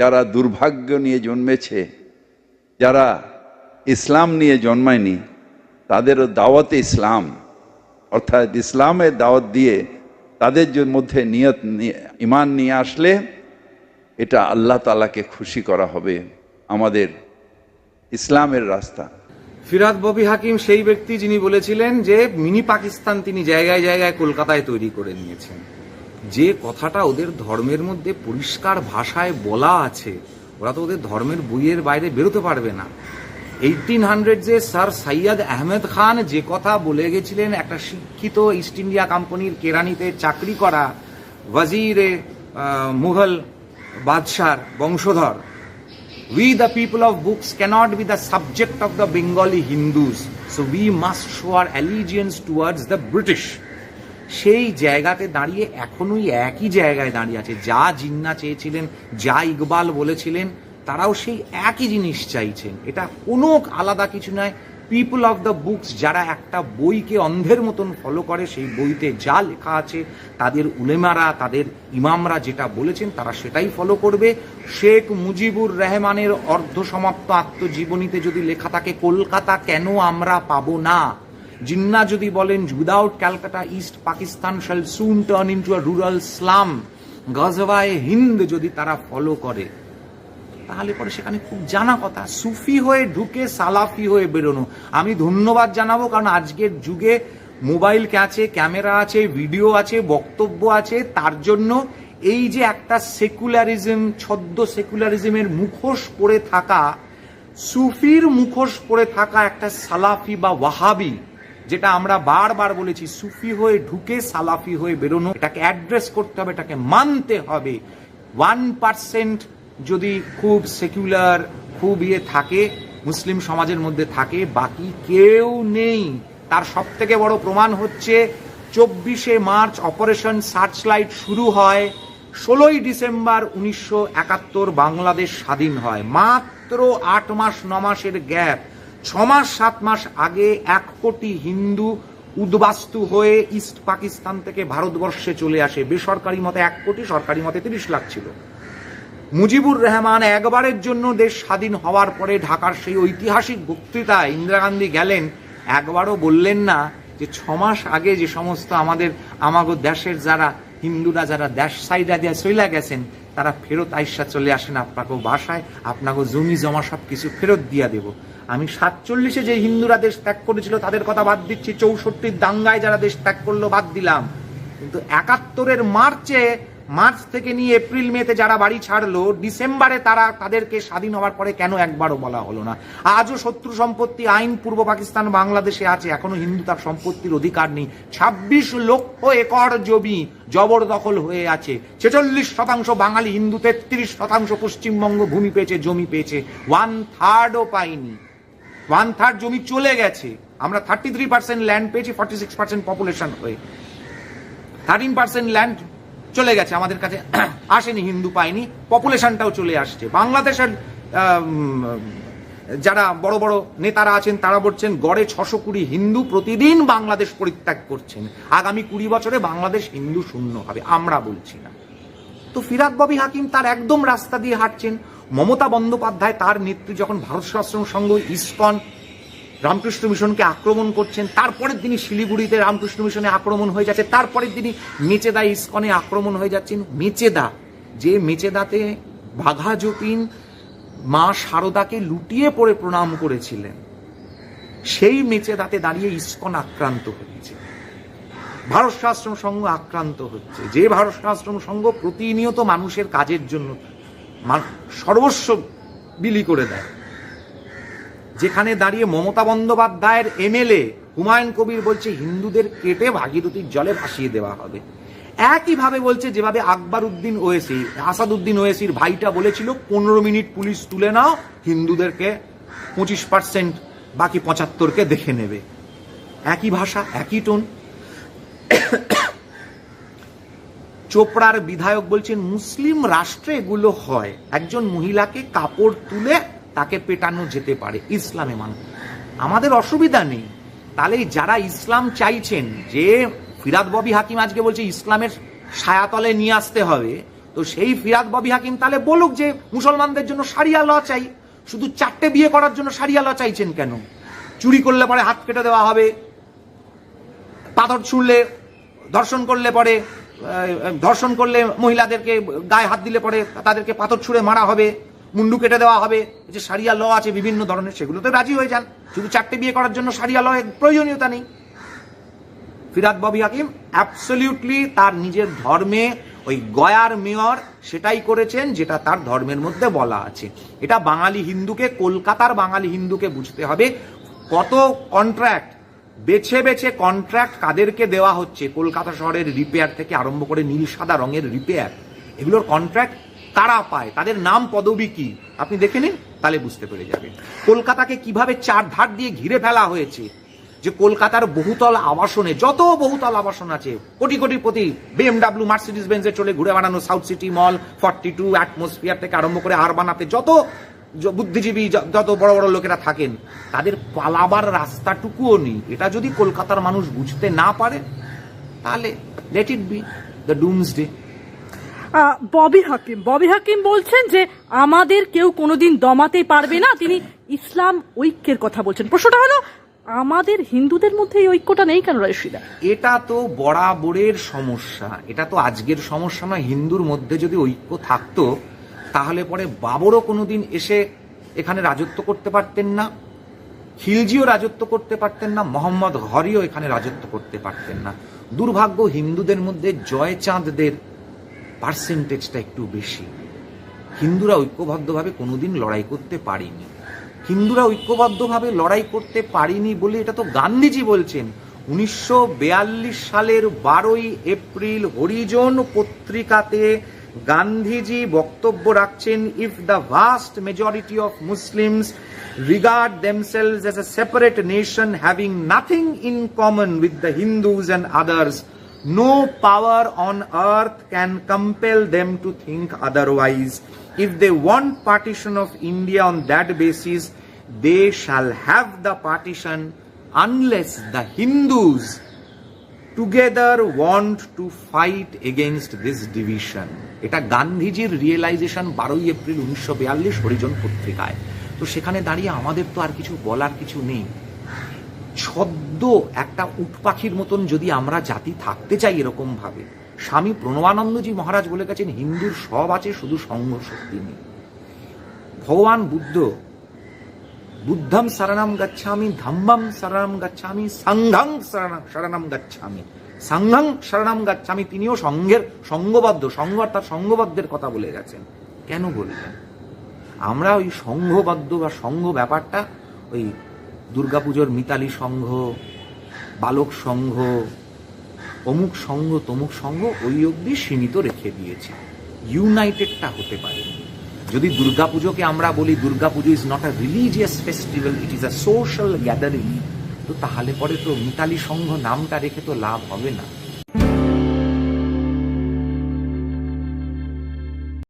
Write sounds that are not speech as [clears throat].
যারা দুর্ভাগ্য নিয়ে জন্মেছে, যারা ইসলাম নিয়ে জন্মায়নি, তাদেরও দাওয়াতে ইসলাম। অর্থাৎ ইসলামের দাওয়াত দিয়ে তাদের মধ্যে নিয়ত নিয়ে- ইমান নিয়ে আসলে এটা আল্লাহ তালাকে খুশি করা হবে আমাদের ইসলামের রাস্তা। ফিরাদ ববি হাকিম সেই ব্যক্তি যিনি বলেছিলেন যে, মিনি পাকিস্তান তিনি জায়গায় জায়গায় কলকাতায় তৈরি করে নিয়েছেন। যে কথাটা ওদের ধর্মের মধ্যে পরিষ্কার ভাষায় বলা আছে, ওরা তো ওদের ধর্মের বইয়ের বাইরে বেরোতে পারবে না এইটিন হান্ড্রেড যে স্যার সৈয়দ আহমেদ খান যে কথা বলে গেছিলেন, একটা শিক্ষিত ইস্ট ইন্ডিয়া কোম্পানির কেরানিতে চাকরি করা ওয়াজিরে মুঘল বাদশার বংশধর we the people of books cannot be the subject of the Bengali Hindus. So we must show our allegiance towards the British. সেই জায়গাতে দাঁড়িয়ে এখনোই একই জায়গায় দাঁড়িয়ে আছে। যা জিন্না চেয়েছিলেন, যা ইকবাল বলেছিলেন, তারাও সেই একই জিনিস চাইছেন। এটা কোনো আলাদা কিছু নয়। পিপল অফ দ্য বুকস যারা একটা বইকে অন্ধের মতন ফলো করে, সেই বইতে যা লেখা আছে, তাদের উলেমারা, তাদের ইমামরা যেটা বলেছেন, তারা সেটাই ফলো করবে। শেখ মুজিবুর রহমানের অর্ধ সমাপ্ত আত্মজীবনীতে যদি লেখা থাকে, কলকাতা কেন আমরা পাবো না? জিন্না যদি বলেন without Calcutta east Pakistan shall soon turn into a rural slum গজওয়ায় Hind যদি তারা ফলো করে, তাহলে পরে সেখানে খুব জানা কথা। সুফি হয়ে ঢুকে সালাফি হয়ে বেরোনো। আমি ধন্যবাদ জানাব, কারণ আজকের যুগে মোবাইল আছে, ক্যামেরা আছে, ভিডিও আছে, বক্তব্য আছে। তার জন্য এই যে একটা সেকুলারিজম, ছদ্ম সেকুলারিজমের মুখোশ পরে থাকা, সুফির মুখোশ পরে থাকা একটা সালাফি বা ওয়াহাবি যেটা আমরা বারবার বলেছি, সুফি হয়ে ঢুকে সালাফি হয়ে বেরোনো, এটাকে অ্যাড্রেস করতে হবে, এটাকে মানতে হবে। ওয়ান পার্সেন্ট যদি খুব সেকুলার খুব ইয়ে থাকে, মুসলিম সমাজের মধ্যে থাকে, বাকি কেউ নেই। তার সব থেকে বড় প্রমাণ হচ্ছে, চব্বিশে মার্চ অপারেশন সার্চলাইট শুরু হয়, ষোলোই ডিসেম্বর উনিশশো একাত্তর বাংলাদেশ স্বাধীন হয়। মাত্র আট মাস, ন মাসের গ্যাপ। ছ মাস সাত মাস আগে এক কোটি হিন্দু উদ্বাস্তু হয়ে ইস্ট পাকিস্তান থেকে ভারতবর্ষে চলে আসে। বেসরকারি মতে এক কোটি, সরকারি মতে তিরিশ লাখ ছিল। মুজিবুর রহমান একবারের জন্য দেশ স্বাধীন হওয়ার পরে ঢাকার সেই ঐতিহাসিক বক্তৃতা ইন্দিরা গান্ধী গেলেন, একবারও বললেন না যে ছমাস আগে যে সমস্ত আমাদের, আমাগো দেশের যারা হিন্দুরা, যারা দেশ সাইডা দিয়ে চলে গেছেন তারা ফেরত আইসা চলে আসেন আপনাকেও বাসায় আপনাকেও জমি, জমা সব কিছু ফেরত দিয়া দেব। আমি সাতচল্লিশে যে হিন্দুরা দেশ ত্যাগ করেছিল, তাদের কথা বাদ দিচ্ছি। চৌষট্টির দাঙ্গায় যারা দেশ ত্যাগ করল, বাদ দিলাম। কিন্তু একাত্তরের মার্চে মার্চ থেকে নিয়ে এপ্রিল মেতে যারা বাড়ি ছাড়লো, ডিসেম্বরে তারা তাদেরকে স্বাধীন হওয়ার পরে কেন একবারও বলা হলো না? আজও শত্রু সম্পত্তি আইন পূর্ব পাকিস্তান বাংলাদেশে আছে, এখনও হিন্দু তার সম্পত্তির অধিকার নেই। ছাব্বিশ লক্ষ একর জমি জবরদখল হয়ে আছে। ছেচল্লিশ শতাংশ বাঙালি হিন্দু, তেত্রিশ শতাংশ পশ্চিমবঙ্গ ভূমি পেয়েছে, জমি পেয়েছে। ওয়ান থার্ডও পাইনি ওয়ান থার্ড জমি চলে গেছে। আমরা থার্টি থ্রি পার্সেন্ট ল্যান্ড পেয়েছি ফর্টি সিক্স পার্সেন্ট পপুলেশন হয়ে। থার্টিন পার্সেন্ট ল্যান্ড চলে গেছে, আমাদের কাছে [clears throat] আসেনি, হিন্দু পায়নি পপুলেশনটাও চলে আসছে। বাংলাদেশের যারা বড় বড় নেতারা আছেন, তারা বলছেন, গড়ে ছশো কুড়ি হিন্দু প্রতিদিন বাংলাদেশ পরিত্যাগ করছেন। আগামী কুড়ি বছরে বাংলাদেশ হিন্দু শূন্য হবে, আমরা বলছি না। তো ফিরাদ ববি হাকিম তার একদম রাস্তা দিয়ে হাঁটছেন। মমতা বন্দ্যোপাধ্যায় তার নেত্রী যখন ভারত সংঘ, ইস্কন রামকৃষ্ণ মিশনকে আক্রমণ করছেন, তারপরের দিনই শিলিগুড়িতে রামকৃষ্ণ মিশনে আক্রমণ হয়ে যাচ্ছে, তারপরের দিনই মেচেদা ইস্কনে আক্রমণ হয়ে যাচ্ছেন। মেচেদা, যে মেচেদাতে বাঘা যতীন মা শারদাকে লুটিয়ে পড়ে প্রণাম করেছিলেন, সেই মেচেদাতে দাঁড়িয়ে ইস্কন আক্রান্ত হয়েছে। ভারত শাস্ত্রম সংঘ আক্রান্ত হচ্ছে। যে ভারত শাস্ত্রম সংঘ প্রতিনিয়ত মানুষের কাজের জন্য সর্বস্ব বিলি করে দেয়। যেখানে দাঁড়িয়ে মমতা বন্দ্যোপাধ্যায়ের এমএলএ হুমায়ুন কবির বলছে, হিন্দুদের কেটে ভাগীরথীর জলে ভাসিয়ে দেওয়া হবে। একইভাবে বলছে, যেভাবে আকবর উদ্দিন ওয়েসি আসাদুদ্দিন ওয়েসির ভাইটা বলেছিল, পনেরো মিনিট পুলিশ তুলে নাও, হিন্দুদেরকে পঁচিশ পার্সেন্ট, বাকি পঁচাত্তরকে দেখে নেবে। একই ভাষা, একই টোন। চোপড়ার বিধায়ক বলছেন, মুসলিম রাষ্ট্রে এগুলো হয়। একজন মহিলাকে কাপড় তুলে তাকে পেটানো যেতে পারে, ইসলামে মান আমাদের অসুবিধা নেই। তাহলে যারা ইসলাম চাইছেন, যে ফিরাদ ববি হাকিম আজকে বলছে ইসলামের ছায়াতলে নিয়ে আসতে হবে, তো সেই ফিরাদ ববি হাকিম তাহলে বলুক যে মুসলমানদের জন্য সারিয়া ল চাই। শুধু চারটে বিয়ে করার জন্য সারিয়া ল চাইছেন কেন? চুরি করলে পরে হাত কেটে দেওয়া হবে, পাথর ছুঁড়লে ধর্ষণ করলে পরে ধর্ষণ করলে মহিলাদেরকে গায়ে হাত দিলে পরে তাদেরকে পাথর ছুঁড়ে মারা হবে। মুন্ডু কেটে দেওয়া হবে যে সারিয়া ল আছে বিভিন্ন ধরনের, সেগুলোতে রাজি হয়ে যান। শুধু চারটে বিয়ে করার জন্য সারিয়া ল প্রয়োজনীয়তা নেই। ফিরাদ ববি হাকিম অ্যাবসলিউটলি তার নিজের ধর্মে, ওই গয়ার মেয়র সেটাই করেছেন যেটা তার ধর্মের মধ্যে বলা আছে। এটা বাঙালি হিন্দুকে, কলকাতার বাঙালি হিন্দুকে বুঝতে হবে কত কন্ট্রাক্ট বেছে বেছে কন্ট্রাক্ট কাদেরকে দেওয়া হচ্ছে। কলকাতা শহরের রিপেয়ার থেকে আরম্ভ করে নীল সাদা রঙের রিপেয়ার এগুলোর কন্ট্রাক্ট কারা পায়। তাদের নাম পদবি কি? আপনি দেখে নিন, তাহলে বুঝতে পেরে যাবেন কলকাতাকে কীভাবে চার ধার দিয়ে ঘিরে ফেলা হয়েছে যে কলকাতার বহুতল আবাসনে, যত বহুতল আবাসন আছে, কোটি কোটি প্রতি বিএমডাব্লিউ মার্সিডিস বেঞ্জে চলে ঘুরে বানানো South City Mall forty two Atmosphere থেকে আরম্ভ করে আর বানাতে যত বুদ্ধিজীবী যত বড় বড় লোকেরা থাকেন, তাদের পালাবার রাস্তাটুকুও নেই। এটা যদি কলকাতার মানুষ বুঝতে না পারে, তাহলে let it be the doomsday Bobby Hakim. Bobby Hakim বলছেন যে আমাদের কেউ কোনোদিন দমাতে পারবে না। তিনি ইসলাম ঐক্যের কথা বলছেন। প্রশ্নটা হলো, আমাদের হিন্দুদের মধ্যে এই ঐক্যটা নেই কেন রয়সিদা এটা তো বরাবরের সমস্যা। এটা তো আজকের সমস্যা নয়। হিন্দুর মধ্যে যদি ঐক্য থাকতো, তাহলে পরে বাবরও কোনোদিন এসে এখানে রাজত্ব করতে পারতেন না, খিলজিও রাজত্ব করতে পারতেন না, মোহাম্মদ ঘরিও এখানে রাজত্ব করতে পারতেন না। দুর্ভাগ্য হিন্দুদের মধ্যে জয়চাঁদদের পার্সেন্টেজটা একটু বেশি। হিন্দুরা ঐক্যবদ্ধভাবে কোনোদিন লড়াই করতে পারেনি। হিন্দুরা ঐক্যবদ্ধভাবে লড়াই করতে পারেনি বলে এটা তো গান্ধীজি বলছেন। উনিশশো বিয়াল্লিশ সালের বারোই এপ্রিল হরিজন পত্রিকাতে গান্ধীজি বক্তব্য রাখছেন if the vast majority of Muslims regard themselves as a separate nation having nothing in common with the Hindus and others, no power on earth can compel them to think otherwise. If they want partition of India on that basis, they shall have the partition unless the Hindus together want to fight against this division. এটা গান্ধীজির realisation বারোই April উনিশশো বিয়াল্লিশ হরিজন পত্রিকায় তো সেখানে দাঁড়িয়ে আমাদের তো আর কিছু বলার কিছু নেই ছদ্ম একটা উটপাখির মতন যদি আমরা জাতি থাকতে চাই এরকম ভাবে স্বামী প্রণবানন্দজি মহারাজ বলে গেছেন হিন্দুর সব আছে, শুধু সংঘ শক্তি নেই। ভগবান বুদ্ধ, বুদ্ধম শরণম গচ্ছামি, ধম্মম শরণম গচ্ছামি, সংঘং শরণম গচ্ছামি, সংঘং শরণম গচ্ছামি, তিনিও সংঘের সঙ্গবদ্ধ, সংঘ অর্থাৎ সঙ্গবদ্ধের কথা বলে গেছেন। কেন বললেন? আমরা ওই সংঘবদ্ধ বা সংঘ ব্যাপারটা ওই দুর্গাপুজোর মিতালি সংঘ, বালক সংঘ, অমুক সংঘ, তমুক সংঘ, ওই অবধি সীমিত রেখে দিয়েছে। ইউনাইটেডটা হতে পারে। যদি দুর্গাপুজোকে আমরা বলি, Durga Puja is not a religious festival it is a social gathering তো তাহলে পরে তো মিতালি সংঘ নামটা রেখে তো লাভ হবে না।